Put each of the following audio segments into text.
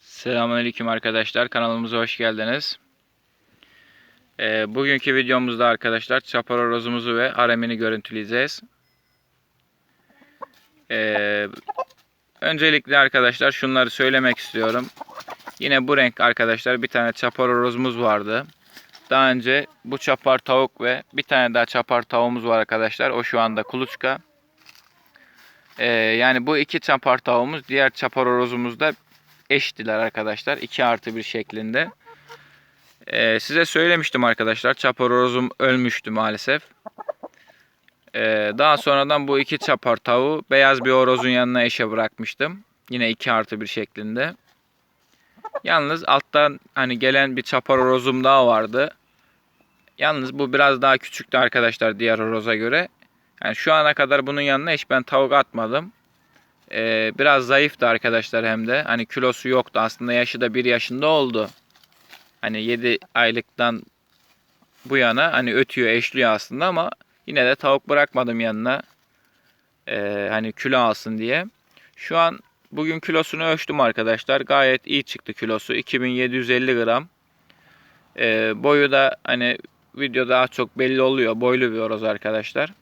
Selamünaleyküm arkadaşlar. Kanalımıza hoş geldiniz. Ee, bugünkü videomuzda arkadaşlar çaparorozumuzu ve haremini görüntüleyeceğiz. Ee, öncelikle arkadaşlar şunları söylemek istiyorum. Yine bu renk arkadaşlar bir tane çaparorozumuz vardı. Daha önce bu çapar tavuk ve bir tane daha çapar tavuğumuz var arkadaşlar. O şu anda kuluçka. Ee, yani bu iki çapar tavuğumuz diğer çaparorozumuzda eştiler arkadaşlar. 2 artı 1 şeklinde. Ee, size söylemiştim arkadaşlar. Çaparorozum ölmüştü maalesef. Ee, daha sonradan bu iki çapar tavuğu beyaz bir horozun yanına eşe bırakmıştım. Yine 2 artı 1 şeklinde. Yalnız alttan hani gelen bir çapar horozum daha vardı. Yalnız bu biraz daha küçüktü arkadaşlar diğer horoza göre. Yani şu ana kadar bunun yanına hiç ben tavuk atmadım. Ee, biraz zayıftı arkadaşlar hem de. Hani kilosu yoktu. Aslında yaşı da 1 yaşında oldu. Hani 7 aylıktan bu yana hani ötüyor, eşliyor aslında ama yine de tavuk bırakmadım yanına. Ee, hani kilo alsın diye. Şu an bugün kilosunu ölçtüm arkadaşlar. Gayet iyi çıktı kilosu. 2750 gram. Ee, boyu da hani video daha çok belli oluyor. Boylu bir horoz arkadaşlar.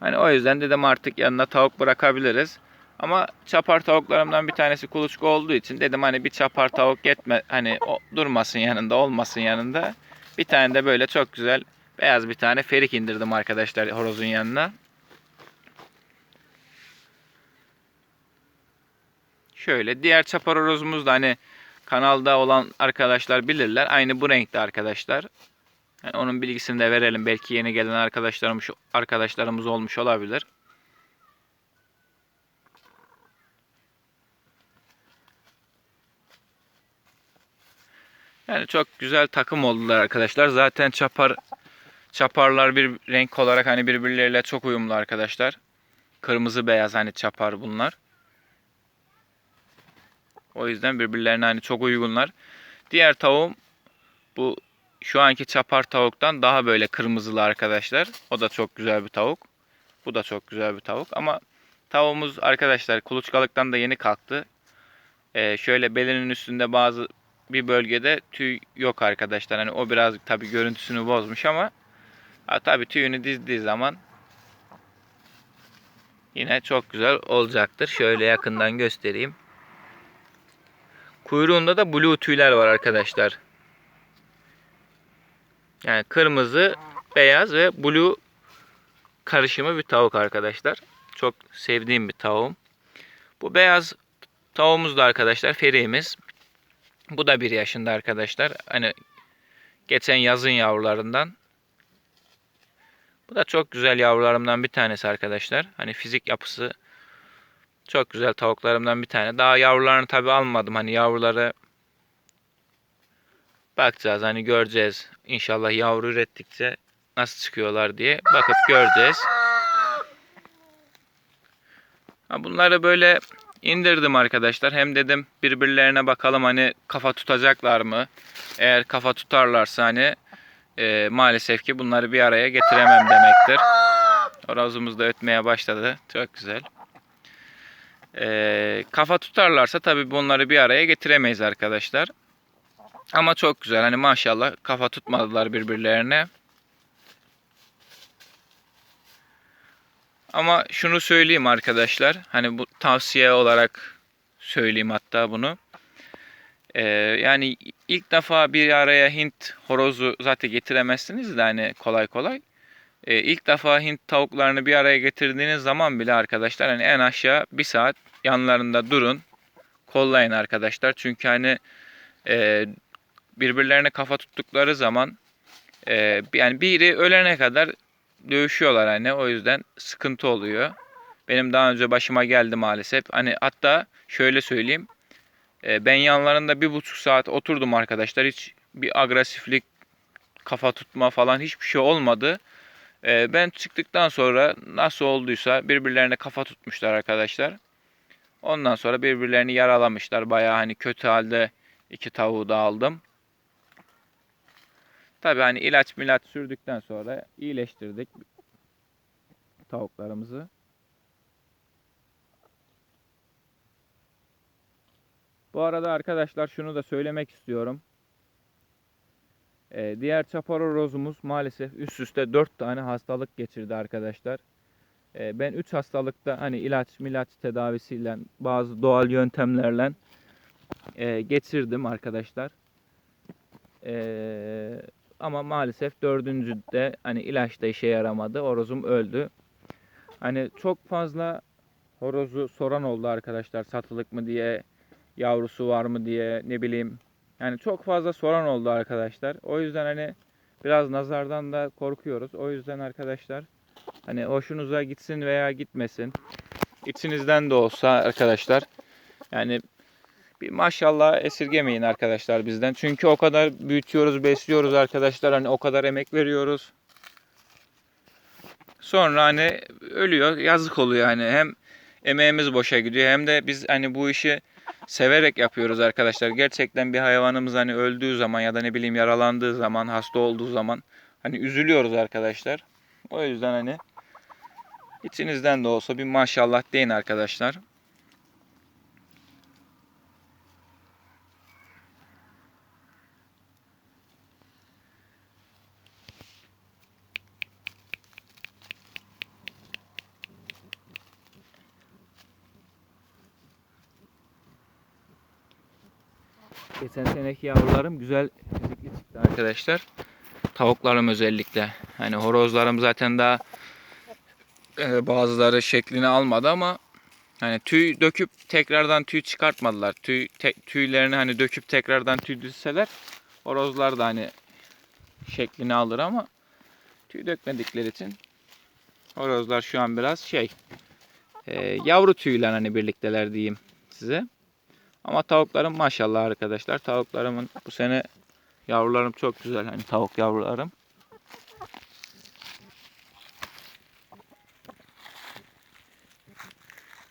Hani o yüzden dedim artık yanına tavuk bırakabiliriz. Ama çapar tavuklarımdan bir tanesi kuluçka olduğu için dedim hani bir çapar tavuk yetme hani o, durmasın yanında olmasın yanında. Bir tane de böyle çok güzel beyaz bir tane ferik indirdim arkadaşlar horozun yanına. Şöyle diğer çapar horozumuz da hani kanalda olan arkadaşlar bilirler. Aynı bu renkte arkadaşlar. Yani onun bilgisini de verelim. Belki yeni gelen arkadaşlarımız arkadaşlarımız olmuş olabilir. Yani çok güzel takım oldular arkadaşlar. Zaten çapar çaparlar bir renk olarak hani birbirleriyle çok uyumlu arkadaşlar. Kırmızı beyaz hani çapar bunlar. O yüzden birbirlerine hani çok uygunlar. Diğer tavuğum bu şu anki çapar tavuktan daha böyle kırmızılı arkadaşlar. O da çok güzel bir tavuk. Bu da çok güzel bir tavuk ama tavuğumuz arkadaşlar kuluçkalıktan da yeni kalktı. Ee, şöyle belinin üstünde bazı bir bölgede tüy yok arkadaşlar. Hani o biraz tabi görüntüsünü bozmuş ama ha, tabi tüyünü dizdiği zaman yine çok güzel olacaktır. Şöyle yakından göstereyim. Kuyruğunda da blue tüyler var arkadaşlar. Yani kırmızı, beyaz ve blue karışımı bir tavuk arkadaşlar. Çok sevdiğim bir tavuğum. Bu beyaz tavuğumuz da arkadaşlar feriğimiz. Bu da bir yaşında arkadaşlar. Hani geçen yazın yavrularından. Bu da çok güzel yavrularımdan bir tanesi arkadaşlar. Hani fizik yapısı çok güzel tavuklarımdan bir tane. Daha yavrularını tabi almadım. Hani yavruları bakacağız. Hani göreceğiz. İnşallah yavru ürettikçe nasıl çıkıyorlar diye bakıp göreceğiz. Bunları böyle indirdim arkadaşlar. Hem dedim birbirlerine bakalım hani kafa tutacaklar mı? Eğer kafa tutarlarsa hani e, maalesef ki bunları bir araya getiremem demektir. Horozumuz da ötmeye başladı. Çok güzel. E, kafa tutarlarsa tabii bunları bir araya getiremeyiz arkadaşlar. Ama çok güzel. Hani maşallah kafa tutmadılar birbirlerine. Ama şunu söyleyeyim arkadaşlar. Hani bu tavsiye olarak söyleyeyim hatta bunu. Ee, yani ilk defa bir araya Hint horozu zaten getiremezsiniz de hani kolay kolay. Ee, ilk defa Hint tavuklarını bir araya getirdiğiniz zaman bile arkadaşlar hani en aşağı bir saat yanlarında durun. Kollayın arkadaşlar. Çünkü hani e, birbirlerine kafa tuttukları zaman e, yani biri ölene kadar dövüşüyorlar hani o yüzden sıkıntı oluyor. Benim daha önce başıma geldi maalesef. Hani hatta şöyle söyleyeyim. E, ben yanlarında bir buçuk saat oturdum arkadaşlar. Hiç bir agresiflik, kafa tutma falan hiçbir şey olmadı. E, ben çıktıktan sonra nasıl olduysa birbirlerine kafa tutmuşlar arkadaşlar. Ondan sonra birbirlerini yaralamışlar. Baya hani kötü halde iki tavuğu da aldım. Tabi hani ilaç milat sürdükten sonra iyileştirdik tavuklarımızı. Bu arada arkadaşlar şunu da söylemek istiyorum. Ee, diğer çaparorozumuz maalesef üst üste 4 tane hastalık geçirdi arkadaşlar. Ee, ben 3 hastalıkta hani ilaç milaç tedavisiyle bazı doğal yöntemlerle e, geçirdim arkadaşlar. Ee, ama maalesef dördüncüde hani ilaç da işe yaramadı. Horozum öldü. Hani çok fazla horozu soran oldu arkadaşlar satılık mı diye, yavrusu var mı diye ne bileyim. Yani çok fazla soran oldu arkadaşlar. O yüzden hani biraz nazardan da korkuyoruz. O yüzden arkadaşlar hani hoşunuza gitsin veya gitmesin. İçinizden de olsa arkadaşlar yani bir maşallah esirgemeyin arkadaşlar bizden. Çünkü o kadar büyütüyoruz, besliyoruz arkadaşlar. Hani o kadar emek veriyoruz. Sonra hani ölüyor, yazık oluyor hani. Hem emeğimiz boşa gidiyor hem de biz hani bu işi severek yapıyoruz arkadaşlar. Gerçekten bir hayvanımız hani öldüğü zaman ya da ne bileyim yaralandığı zaman, hasta olduğu zaman hani üzülüyoruz arkadaşlar. O yüzden hani içinizden de olsa bir maşallah deyin arkadaşlar. Geçen seneki yavrularım güzel fizikli çıktı arkadaşlar. Tavuklarım özellikle. Hani horozlarım zaten daha e, bazıları şeklini almadı ama hani tüy döküp tekrardan tüy çıkartmadılar. Tüy te- tüylerini hani döküp tekrardan tüy düzseler horozlar da hani şeklini alır ama tüy dökmedikleri için horozlar şu an biraz şey e, yavru tüyle hani birlikteler diyeyim size. Ama tavuklarım maşallah arkadaşlar. Tavuklarımın bu sene yavrularım çok güzel. Hani tavuk yavrularım.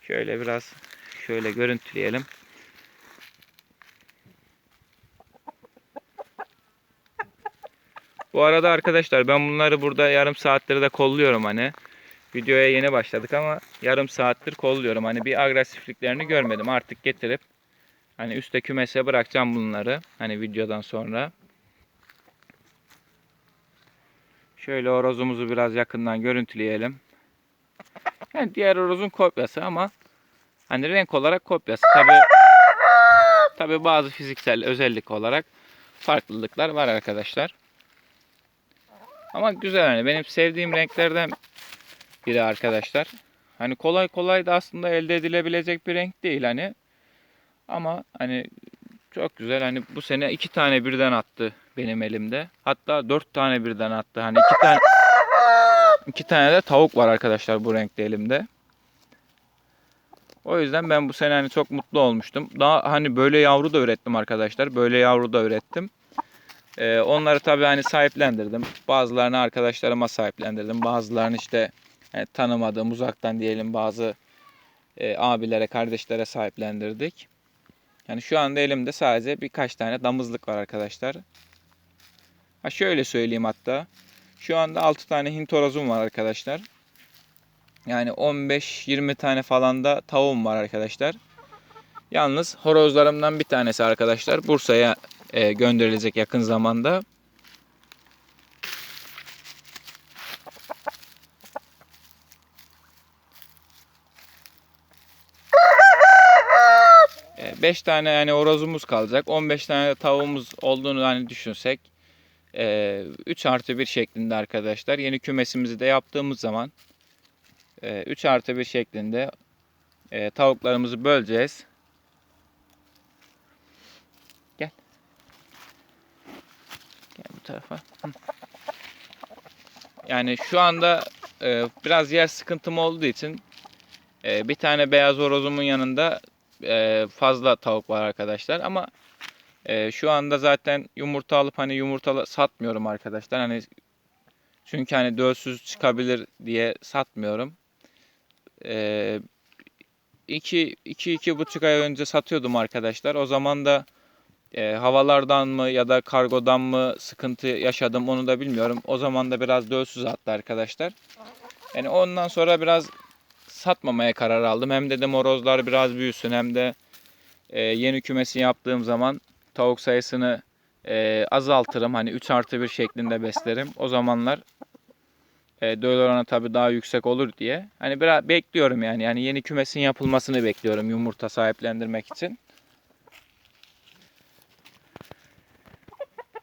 Şöyle biraz şöyle görüntüleyelim. Bu arada arkadaşlar ben bunları burada yarım saattir de kolluyorum hani. Videoya yeni başladık ama yarım saattir kolluyorum. Hani bir agresifliklerini görmedim. Artık getirip Hani üstte kümese bırakacağım bunları. Hani videodan sonra. Şöyle horozumuzu biraz yakından görüntüleyelim. Yani diğer horozun kopyası ama hani renk olarak kopyası. Tabi tabi bazı fiziksel özellik olarak farklılıklar var arkadaşlar. Ama güzel hani benim sevdiğim renklerden biri arkadaşlar. Hani kolay kolay da aslında elde edilebilecek bir renk değil hani. Ama hani çok güzel. Hani bu sene iki tane birden attı benim elimde. Hatta dört tane birden attı. Hani iki tane iki tane de tavuk var arkadaşlar bu renkte elimde. O yüzden ben bu sene hani çok mutlu olmuştum. Daha hani böyle yavru da ürettim arkadaşlar. Böyle yavru da ürettim. Ee, onları tabii hani sahiplendirdim. Bazılarını arkadaşlarıma sahiplendirdim. Bazılarını işte yani tanımadığım uzaktan diyelim bazı e, abilere, kardeşlere sahiplendirdik. Yani şu anda elimde sadece birkaç tane damızlık var arkadaşlar. Ha şöyle söyleyeyim hatta. Şu anda 6 tane Hint horozum var arkadaşlar. Yani 15-20 tane falan da tavuğum var arkadaşlar. Yalnız horozlarımdan bir tanesi arkadaşlar Bursa'ya e, gönderilecek yakın zamanda. E, 5 tane yani horozumuz kalacak. 15 tane de tavuğumuz olduğunu hani düşünsek. 3 artı 1 şeklinde arkadaşlar. Yeni kümesimizi de yaptığımız zaman 3 artı 1 şeklinde e, tavuklarımızı böleceğiz. Gel. Gel bu tarafa. Yani şu anda e, biraz yer sıkıntım olduğu için e, bir tane beyaz horozumun yanında e, fazla tavuk var arkadaşlar ama e, şu anda zaten yumurta alıp hani yumurta satmıyorum arkadaşlar. Hani çünkü hani dölsüz çıkabilir diye satmıyorum. E, iki, iki, iki buçuk ay önce satıyordum arkadaşlar. O zaman da e, havalardan mı ya da kargodan mı sıkıntı yaşadım onu da bilmiyorum. O zaman da biraz dölsüz attı arkadaşlar. Yani ondan sonra biraz satmamaya karar aldım. Hem dedim horozlar biraz büyüsün hem de e, yeni kümesi yaptığım zaman tavuk sayısını e, azaltırım. Hani 3 artı 1 şeklinde beslerim. O zamanlar e, döl oranı tabii daha yüksek olur diye. Hani biraz bekliyorum yani. Yani yeni kümesin yapılmasını bekliyorum yumurta sahiplendirmek için.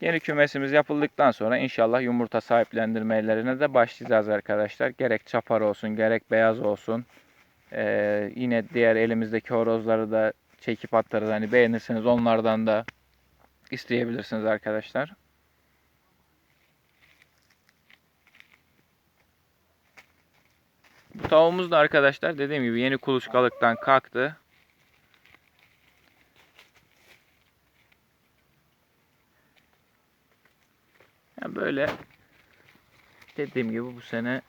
Yeni kümesimiz yapıldıktan sonra inşallah yumurta sahiplendirmelerine de başlayacağız arkadaşlar. Gerek çapar olsun, gerek beyaz olsun. Ee, yine diğer elimizdeki horozları da çekip atarız. Hani beğenirseniz onlardan da isteyebilirsiniz arkadaşlar. Bu tavuğumuz da arkadaşlar dediğim gibi yeni kuluçkalıktan kalktı. Yani böyle dediğim gibi bu sene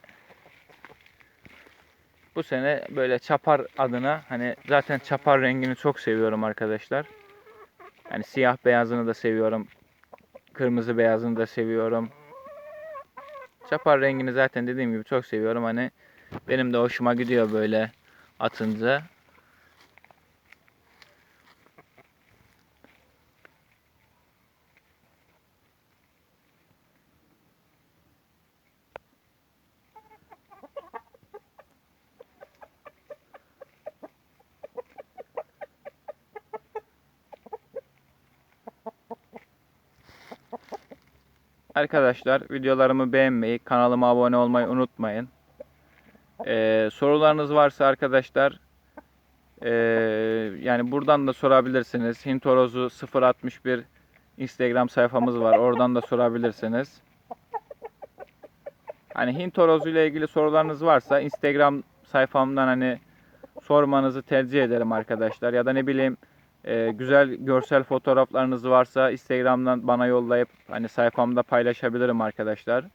bu sene böyle çapar adına hani zaten çapar rengini çok seviyorum arkadaşlar. Yani siyah beyazını da seviyorum. Kırmızı beyazını da seviyorum. Çapar rengini zaten dediğim gibi çok seviyorum. Hani benim de hoşuma gidiyor böyle atınca. Arkadaşlar videolarımı beğenmeyi, kanalıma abone olmayı unutmayın. Ee, sorularınız varsa arkadaşlar ee, yani buradan da sorabilirsiniz. Hint Horozu 061 Instagram sayfamız var. Oradan da sorabilirsiniz. Hani Hint Horozu ile ilgili sorularınız varsa Instagram sayfamdan hani sormanızı tercih ederim arkadaşlar. Ya da ne bileyim ee, güzel görsel fotoğraflarınız varsa Instagram'dan bana yollayıp hani sayfamda paylaşabilirim arkadaşlar.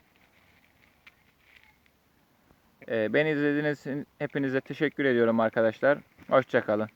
Ee, beni izlediğiniz için hepinize teşekkür ediyorum arkadaşlar. Hoşçakalın.